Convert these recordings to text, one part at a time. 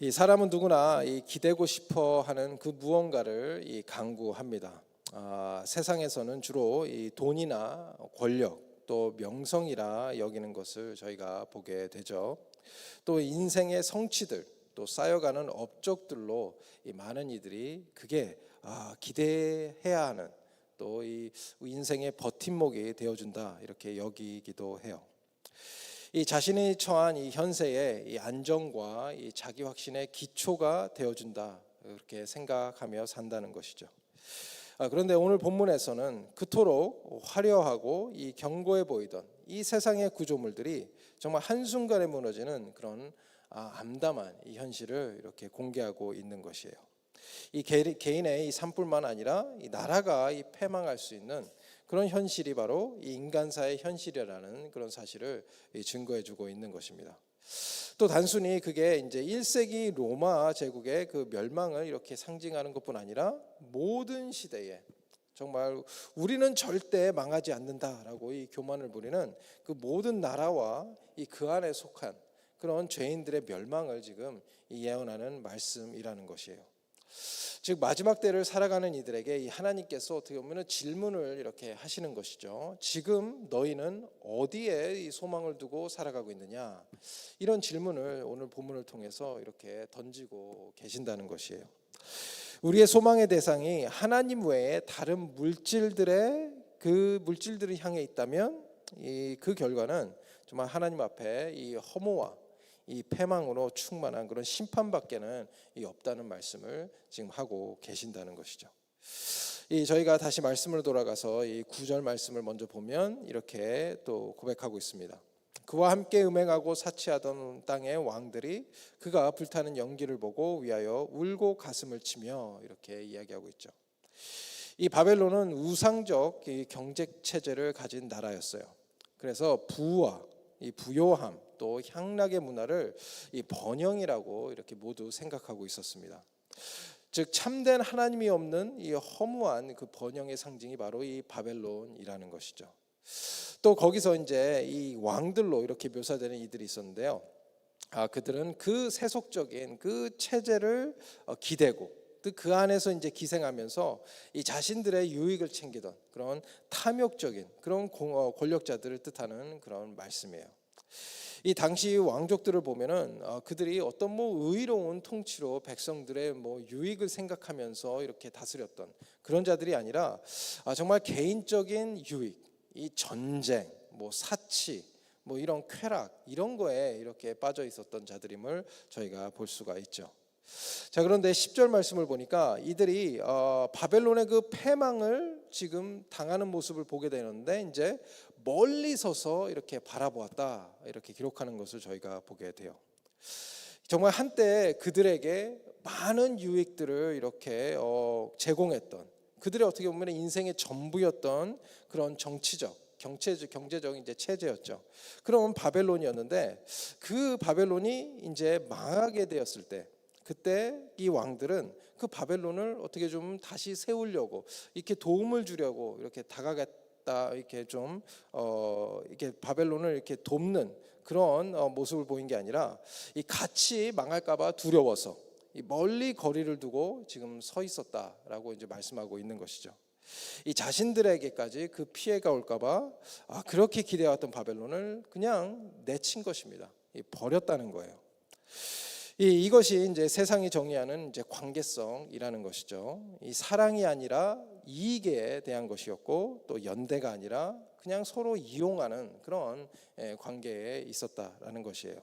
이 사람은 누구나 이 기대고 싶어 하는 그 무언가를 이 강구합니다. 아, 세상에서는 주로 이 돈이나 권력 또 명성이라 여기는 것을 저희가 보게 되죠. 또 인생의 성취들 또 쌓여가는 업적들로 이 많은 이들이 그게 아, 기대해야 하는 또 이 인생의 버팀목이 되어준다 이렇게 여기기도 해요. 이 자신이 처한 이 현세의 이 안정과 이 자기 확신의 기초가 되어준다 이렇게 생각하며 산다는 것이죠. 아, 그런데 오늘 본문에서는 그토록 화려하고 이 견고해 보이던 이 세상의 구조물들이 정말 한 순간에 무너지는 그런 아, 암담한 이 현실을 이렇게 공개하고 있는 것이에요. 이 개- 개인의 이 산불만 아니라 이 나라가 이 패망할 수 있는 그런 현실이 바로 이 인간사의 현실이라는 그런 사실을 이 증거해 주고 있는 것입니다. 또 단순히 그게 이제 1세기 로마 제국의 그 멸망을 이렇게 상징하는 것뿐 아니라 모든 시대에 정말 우리는 절대 망하지 않는다라고 이 교만을 부리는 그 모든 나라와 이 그 안에 속한 그런 죄인들의 멸망을 지금 이 예언하는 말씀이라는 것이에요. 즉 마지막 때를 살아가는 이들에게 이 하나님께서 어떻게 보면 질문을 이렇게 하시는 것이죠. 지금 너희는 어디에 이 소망을 두고 살아가고 있느냐? 이런 질문을 오늘 본문을 통해서 이렇게 던지고 계신다는 것이에요. 우리의 소망의 대상이 하나님 외에 다른 물질들의 그 물질들을 향해 있다면 이 그 결과는 정말 하나님 앞에 이 허무와 이 패망으로 충만한 그런 심판밖에는 이 없다는 말씀을 지금 하고 계신다는 것이죠. 이 저희가 다시 말씀으로 돌아가서 이 구절 말씀을 먼저 보면 이렇게 또 고백하고 있습니다. 그와 함께 음행하고 사치하던 땅의 왕들이 그가 불타는 연기를 보고 위하여 울고 가슴을 치며 이렇게 이야기하고 있죠. 이 바벨론은 우상적 이 경제 체제를 가진 나라였어요. 그래서 부와 이 부요함 또 향락의 문화를 이 번영이라고 이렇게 모두 생각하고 있었습니다. 즉 참된 하나님이 없는 이 허무한 그 번영의 상징이 바로 이 바벨론이라는 것이죠. 또 거기서 이제 이 왕들로 이렇게 묘사되는 이들이 있었는데요. 아 그들은 그 세속적인 그 체제를 어, 기대고 또그 안에서 이제 기생하면서 이 자신들의 유익을 챙기던 그런 탐욕적인 그런 공- 어, 권력자들을 뜻하는 그런 말씀이에요. 이 당시 왕족들을 보면은 어, 그들이 어떤 뭐 의로운 통치로 백성들의 뭐 유익을 생각하면서 이렇게 다스렸던 그런 자들이 아니라 아, 정말 개인적인 유익, 이 전쟁, 뭐 사치, 뭐 이런 쾌락 이런 거에 이렇게 빠져 있었던 자들임을 저희가 볼 수가 있죠. 자 그런데 10절 말씀을 보니까 이들이 어, 바벨론의 그 패망을 지금 당하는 모습을 보게 되는데 이제 멀리 서서 이렇게 바라보았다 이렇게 기록하는 것을 저희가 보게 돼요. 정말 한때 그들에게 많은 유익들을 이렇게 어, 제공했던 그들의 어떻게 보면 인생의 전부였던 그런 정치적 경제 경제적 이제 체제였죠. 그런 바벨론이었는데 그 바벨론이 이제 망하게 되었을 때 그때 이 왕들은 그 바벨론을 어떻게 좀 다시 세우려고 이렇게 도움을 주려고 이렇게 다가갔 다 이렇게 좀 어 이렇게 바벨론을 이렇게 돕는 그런 어, 모습을 보인 게 아니라 이 같이 망할까봐 두려워서 이 멀리 거리를 두고 지금 서 있었다라고 이제 말씀하고 있는 것이죠. 이 자신들에게까지 그 피해가 올까봐 아, 그렇게 기대왔던 바벨론을 그냥 내친 것입니다. 이 버렸다는 거예요. 이 이것이 이제 세상이 정의하는 이제 관계성이라는 것이죠. 이 사랑이 아니라 이익에 대한 것이었고 또 연대가 아니라 그냥 서로 이용하는 그런 예, 관계에 있었다라는 것이에요.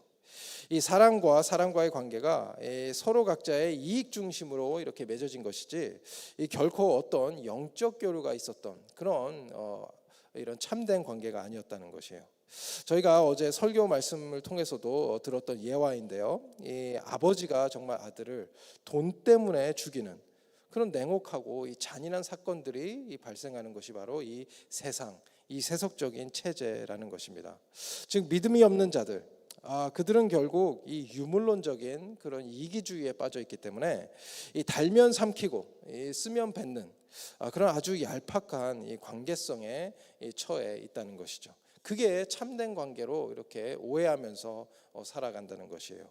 이 사랑과 사랑과의 관계가 예, 서로 각자의 이익 중심으로 이렇게 맺어진 것이지 이 결코 어떤 영적 교류가 있었던 그런 어, 이런 참된 관계가 아니었다는 것이에요. 저희가 어제 설교 말씀을 통해서도 들었던 예화인데요. 이 아버지가 정말 아들을 돈 때문에 죽이는 그런 냉혹하고 이 잔인한 사건들이 이 발생하는 것이 바로 이 세상, 이 세속적인 체제라는 것입니다. 즉 믿음이 없는 자들, 아 그들은 결국 이 유물론적인 그런 이기주의에 빠져 있기 때문에 이 달면 삼키고 이 쓰면 뱉는 아, 그런 아주 얄팍한 이 관계성에 이 처해 있다는 것이죠. 그게 참된 관계로 이렇게 오해하면서 어, 살아간다는 것이에요.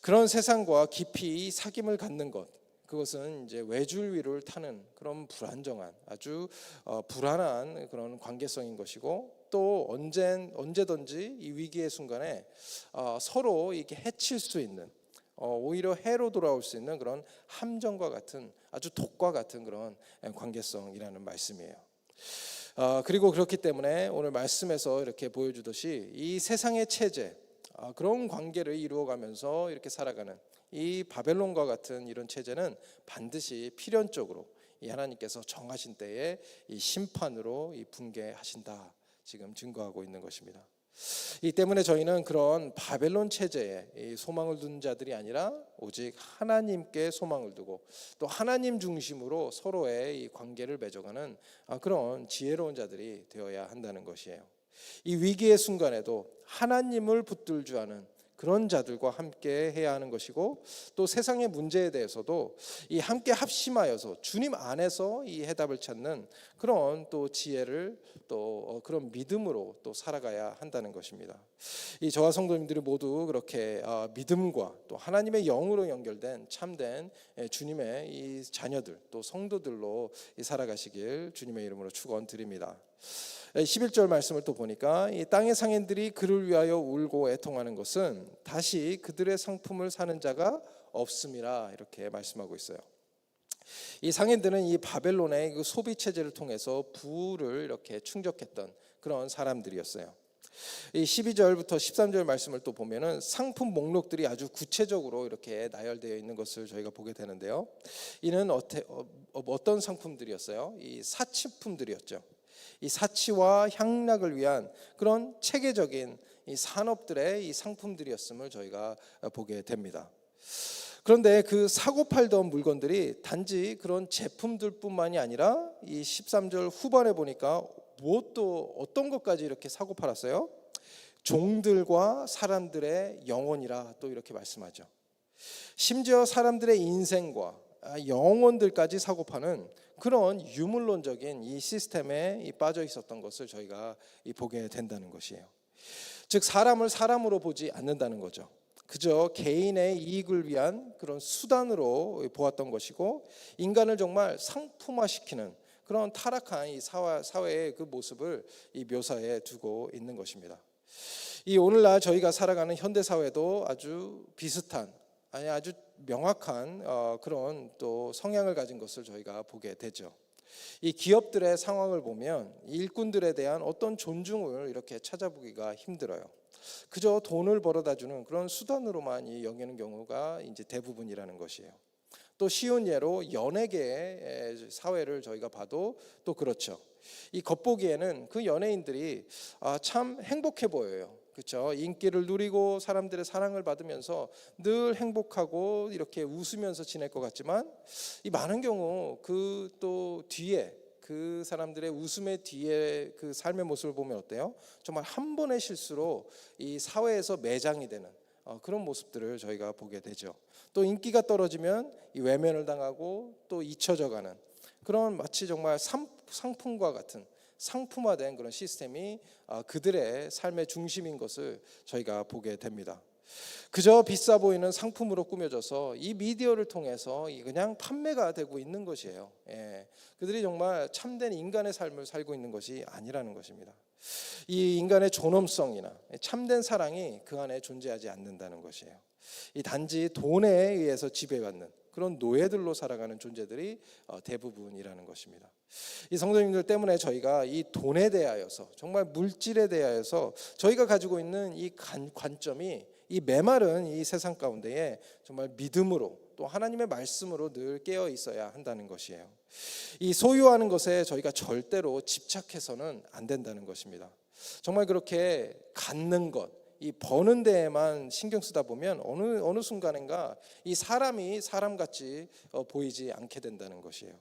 그런 세상과 깊이 사귐을 갖는 것 그것은 이제 외줄 위를 타는 그런 불안정한 아주 어, 불안한 그런 관계성인 것이고 또 언제 언제든지 이 위기의 순간에 어, 서로 이렇게 해칠 수 있는 어, 오히려 해로 돌아올 수 있는 그런 함정과 같은 아주 독과 같은 그런 관계성이라는 말씀이에요. 어, 그리고 그렇기 때문에 오늘 말씀에서 이렇게 보여주듯이 이 세상의 체제 아, 그런 관계를 이루어가면서 이렇게 살아가는 이 바벨론과 같은 이런 체제는 반드시 필연적으로 이 하나님께서 정하신 때에 이 심판으로 이 붕괴하신다 지금 증거하고 있는 것입니다. 이 때문에 저희는 그런 바벨론 체제에 이 소망을 둔 자들이 아니라 오직 하나님께 소망을 두고 또 하나님 중심으로 서로의 이 관계를 맺어가는 아, 그런 지혜로운 자들이 되어야 한다는 것이에요. 이 위기의 순간에도 하나님을 붙들주 하는 그런 자들과 함께 해야 하는 것이고 또 세상의 문제에 대해서도 이 함께 합심하여서 주님 안에서 이 해답을 찾는 그런 또 지혜를 또 어, 그런 믿음으로 또 살아가야 한다는 것입니다. 이 저와 성도님들이 모두 그렇게 어, 믿음과 또 하나님의 영으로 연결된 참된 예, 주님의 이 자녀들 또 성도들로 살아가시길 주님의 이름으로 축원드립니다. 11절 말씀을 또 보니까 이 땅의 상인들이 그를 위하여 울고 애통하는 것은 다시 그들의 상품을 사는 자가 없음이라 이렇게 말씀하고 있어요. 이 상인들은 이 바벨론의 그 소비 체제를 통해서 부를 이렇게 충족했던 그런 사람들이었어요. 이 12절부터 13절 말씀을 또 보면은 상품 목록들이 아주 구체적으로 이렇게 나열되어 있는 것을 저희가 보게 되는데요. 이는 어때, 어, 어떤 상품들이었어요? 이 사치품들이었죠. 이 사치와 향락을 위한 그런 체계적인 이 산업들의 이 상품들이었음을 저희가 보게 됩니다. 그런데 그 사고 팔던 물건들이 단지 그런 제품들뿐만이 아니라 이 13절 후반에 보니까 무엇도 어떤 것까지 이렇게 사고 팔았어요? 종들과 사람들의 영혼이라 또 이렇게 말씀하죠. 심지어 사람들의 인생과 영혼들까지 사고 파는 그런 유물론적인 이 시스템에 빠져 있었던 것을 저희가 보게 된다는 것이에요. 즉 사람을 사람으로 보지 않는다는 거죠. 그저 개인의 이익을 위한 그런 수단으로 보았던 것이고 인간을 정말 상품화시키는 그런 타락한 이 사회의 그 모습을 이 묘사해 두고 있는 것입니다. 이 오늘날 저희가 살아가는 현대 사회도 아주 비슷한 아니 아주 명확한 어, 그런 또 성향을 가진 것을 저희가 보게 되죠. 이 기업들의 상황을 보면 일꾼들에 대한 어떤 존중을 이렇게 찾아보기가 힘들어요. 그저 돈을 벌어다 주는 그런 수단으로만 여기는 경우가 이제 대부분이라는 것이에요. 또 쉬운 예로 연예계 사회를 저희가 봐도 또 그렇죠. 이 겉보기에는 그 연예인들이 아, 참 행복해 보여요. 그렇죠. 인기를 누리고 사람들의 사랑을 받으면서 늘 행복하고 이렇게 웃으면서 지낼 것 같지만 이 많은 경우 그 또 뒤에 그 사람들의 웃음의 뒤에 그 삶의 모습을 보면 어때요? 정말 한 번의 실수로 이 사회에서 매장이 되는 어, 그런 모습들을 저희가 보게 되죠. 또 인기가 떨어지면 이 외면을 당하고 또 잊혀져가는 그런 마치 정말 상품과 같은 상품화된 그런 시스템이 아, 그들의 삶의 중심인 것을 저희가 보게 됩니다. 그저 비싸 보이는 상품으로 꾸며져서 이 미디어를 통해서 그냥 판매가 되고 있는 것이에요. 예. 그들이 정말 참된 인간의 삶을 살고 있는 것이 아니라는 것입니다. 이 인간의 존엄성이나 참된 사랑이 그 안에 존재하지 않는다는 것이에요. 이 단지 돈에 의해서 지배받는 그런 노예들로 살아가는 존재들이 어, 대부분이라는 것입니다. 이 성도님들 때문에 저희가 이 돈에 대하여서 정말 물질에 대하여서 저희가 가지고 있는 이 관점이 이 메마른 이 세상 가운데에 정말 믿음으로 또 하나님의 말씀으로 늘 깨어 있어야 한다는 것이에요. 이 소유하는 것에 저희가 절대로 집착해서는 안 된다는 것입니다. 정말 그렇게 갖는 것, 이 버는 데에만 신경 쓰다 보면 어느 어느 순간인가 이 사람이 사람 같이 어, 보이지 않게 된다는 것이에요.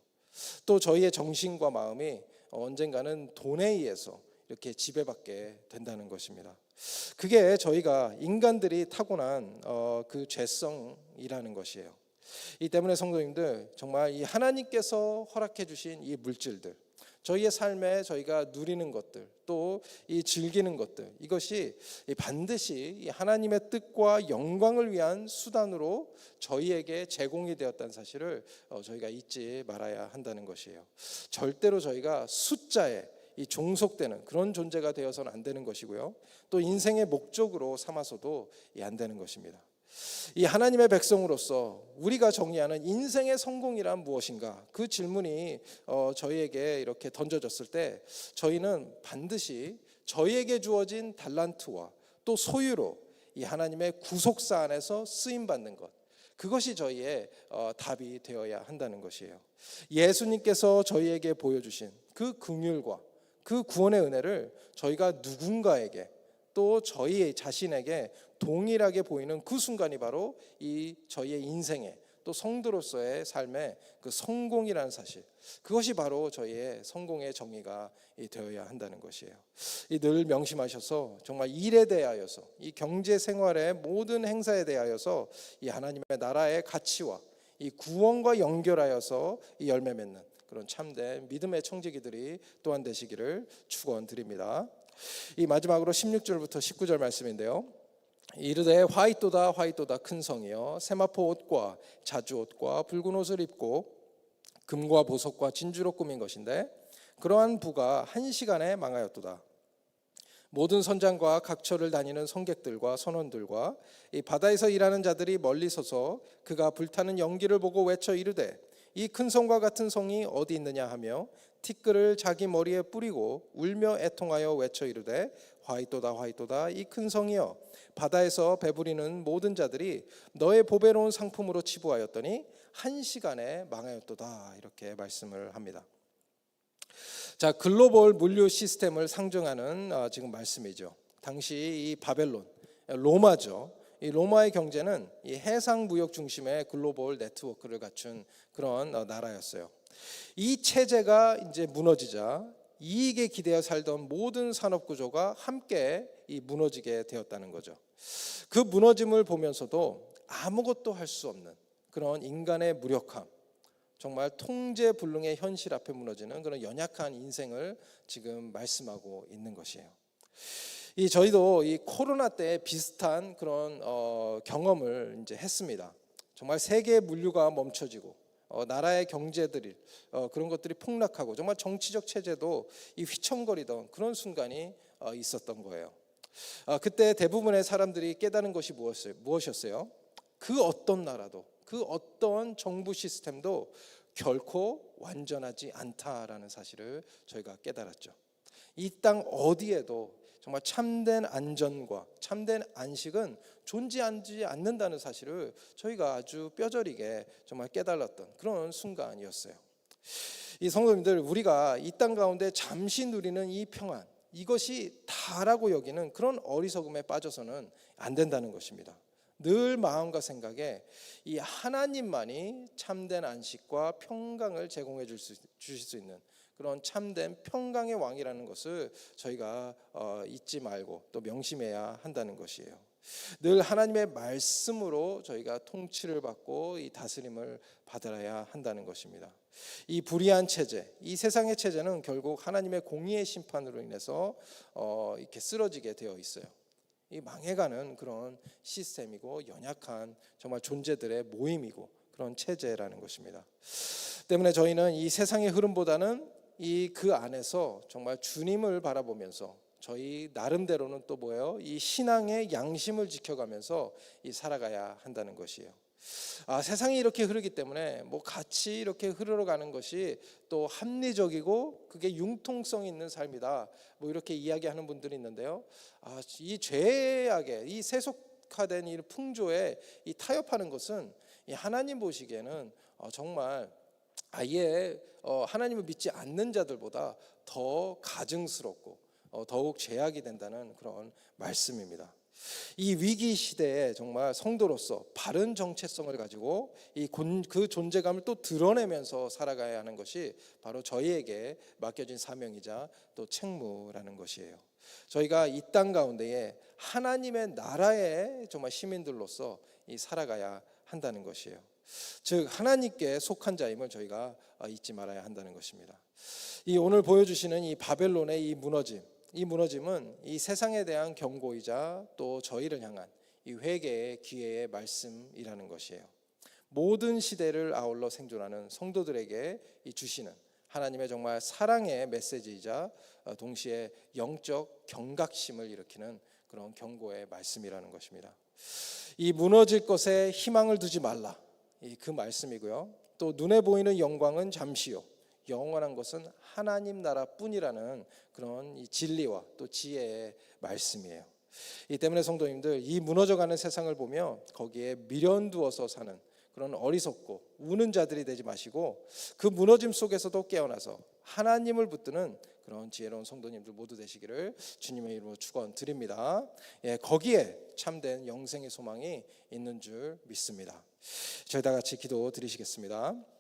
또 저희의 정신과 마음이 언젠가는 돈에 의해서 이렇게 지배받게 된다는 것입니다. 그게 저희가 인간들이 타고난 어, 그 죄성이라는 것이에요. 이 때문에 성도님들 정말 이 하나님께서 허락해 주신 이 물질들 저희의 삶에 저희가 누리는 것들 또 이 즐기는 것들 이것이 이 반드시 이 하나님의 뜻과 영광을 위한 수단으로 저희에게 제공이 되었다는 사실을 어, 저희가 잊지 말아야 한다는 것이에요. 절대로 저희가 숫자에 이 종속되는 그런 존재가 되어서는 안 되는 것이고요. 또 인생의 목적으로 삼아서도 이안 되는 것입니다. 이 하나님의 백성으로서 우리가 정의하는 인생의 성공이란 무엇인가? 그 질문이 어, 저희에게 이렇게 던져졌을 때 저희는 반드시 저희에게 주어진 달란트와 또 소유로 이 하나님의 구속사 안에서 쓰임 받는 것. 그것이 저희의 어, 답이 되어야 한다는 것이에요. 예수님께서 저희에게 보여주신 그 긍휼과 그 구원의 은혜를 저희가 누군가에게 또 저희 자신에게 동일하게 보이는 그 순간이 바로 이 저희의 인생의 또 성도로서의 삶의 그 성공이라는 사실 그것이 바로 저희의 성공의 정의가 이 되어야 한다는 것이에요. 이늘 명심하셔서 정말 일에 대하여서 이 경제 생활의 모든 행사에 대하여서 이 하나님의 나라의 가치와 이 구원과 연결하여서 이 열매 맺는 그런 참된 믿음의 청지기들이 또한 되시기를 축원드립니다. 이 마지막으로 16절부터 19절 말씀인데요. 이르되 화이토다 화이토다 큰 성이여 세마포 옷과 자주 옷과 붉은 옷을 입고 금과 보석과 진주로 꾸민 것인데 그러한 부가 한 시간에 망하였도다. 모든 선장과 각처를 다니는 성객들과 선원들과 이 바다에서 일하는 자들이 멀리 서서 그가 불타는 연기를 보고 외쳐 이르되 이 큰 성과 같은 성이 어디 있느냐 하며 티끌을 자기 머리에 뿌리고 울며 애통하여 외쳐 이르되 화이토다 화이토다 이 큰 성이여 바다에서 배부리는 모든 자들이 너의 보배로운 상품으로 치부하였더니 한 시간에 망하였도다 이렇게 말씀을 합니다. 자 글로벌 물류 시스템을 상정하는 어, 지금 말씀이죠. 당시 이 바벨론 로마죠. 이 로마의 경제는 이 해상 무역 중심의 글로벌 네트워크를 갖춘 그런 어, 나라였어요. 이 체제가 이제 무너지자 이익에 기대어 살던 모든 산업 구조가 함께 이 무너지게 되었다는 거죠. 그 무너짐을 보면서도 아무것도 할 수 없는 그런 인간의 무력함, 정말 통제 불능의 현실 앞에 무너지는 그런 연약한 인생을 지금 말씀하고 있는 것이에요. 이 저희도 이 코로나 때 비슷한 그런 어, 경험을 이제 했습니다. 정말 세계 물류가 멈춰지고 어, 나라의 경제들이 어, 그런 것들이 폭락하고 정말 정치적 체제도 이 휘청거리던 그런 순간이 어, 있었던 거예요. 아, 그때 대부분의 사람들이 깨달은 것이 무엇을, 무엇이었어요? 그 어떤 나라도 그 어떤 정부 시스템도 결코 완전하지 않다라는 사실을 저희가 깨달았죠. 이 땅 어디에도 정말 참된 안전과 참된 안식은 존재하지 않는다는 사실을 저희가 아주 뼈저리게 정말 깨달았던 그런 순간이었어요. 이 성도님들 우리가 이 땅 가운데 잠시 누리는 이 평안 이것이 다라고 여기는 그런 어리석음에 빠져서는 안 된다는 것입니다. 늘 마음과 생각에 이 하나님만이 참된 안식과 평강을 제공해 줄 수, 주실 수 있는 그런 참된 평강의 왕이라는 것을 저희가 어, 잊지 말고 또 명심해야 한다는 것이에요. 늘 하나님의 말씀으로 저희가 통치를 받고 이 다스림을 받아야 한다는 것입니다. 이 불의한 체제, 이 세상의 체제는 결국 하나님의 공의의 심판으로 인해서 어, 이렇게 쓰러지게 되어 있어요. 이 망해가는 그런 시스템이고 연약한 정말 존재들의 모임이고 그런 체제라는 것입니다. 때문에 저희는 이 세상의 흐름보다는 이 그 안에서 정말 주님을 바라보면서 저희 나름대로는 또 뭐예요? 이 신앙의 양심을 지켜가면서 이 살아가야 한다는 것이에요. 아, 세상이 이렇게 흐르기 때문에 뭐 같이 이렇게 흐르러 가는 것이 또 합리적이고 그게 융통성 있는 삶이다. 뭐 이렇게 이야기하는 분들이 있는데요. 아, 이 죄악에 이 세속화된 이 풍조에 이 타협하는 것은 이 하나님 보시기에는 어, 정말 아예 어, 하나님을 믿지 않는 자들보다 더 가증스럽고 어, 더욱 죄악이 된다는 그런 말씀입니다. 이 위기 시대에 정말 성도로서 바른 정체성을 가지고 이 그 존재감을 또 드러내면서 살아가야 하는 것이 바로 저희에게 맡겨진 사명이자 또 책무라는 것이에요. 저희가 이 땅 가운데에 하나님의 나라의 정말 시민들로서 이 살아가야 한다는 것이에요. 즉 하나님께 속한 자임을 저희가 어, 잊지 말아야 한다는 것입니다. 이 오늘 보여주시는 이 바벨론의 이 무너짐, 이 무너짐은 이 세상에 대한 경고이자 또 저희를 향한 이 회개의 기회의 말씀이라는 것이에요. 모든 시대를 아울러 생존하는 성도들에게 이 주시는 하나님의 정말 사랑의 메시지이자 어, 동시에 영적 경각심을 일으키는 그런 경고의 말씀이라는 것입니다. 이 무너질 것에 희망을 두지 말라. 이 그 말씀이고요. 또 눈에 보이는 영광은 잠시요. 영원한 것은 하나님 나라뿐이라는 그런 이 진리와 또 지혜의 말씀이에요. 이 때문에 성도님들 이 무너져가는 세상을 보며 거기에 미련 두어서 사는 그런 어리석고 우는 자들이 되지 마시고 그 무너짐 속에서도 깨어나서 하나님을 붙드는 그런 지혜로운 성도님들 모두 되시기를 주님의 이름으로 축원드립니다. 예, 거기에 참된 영생의 소망이 있는 줄 믿습니다. 저희 다 같이 기도 드리시겠습니다.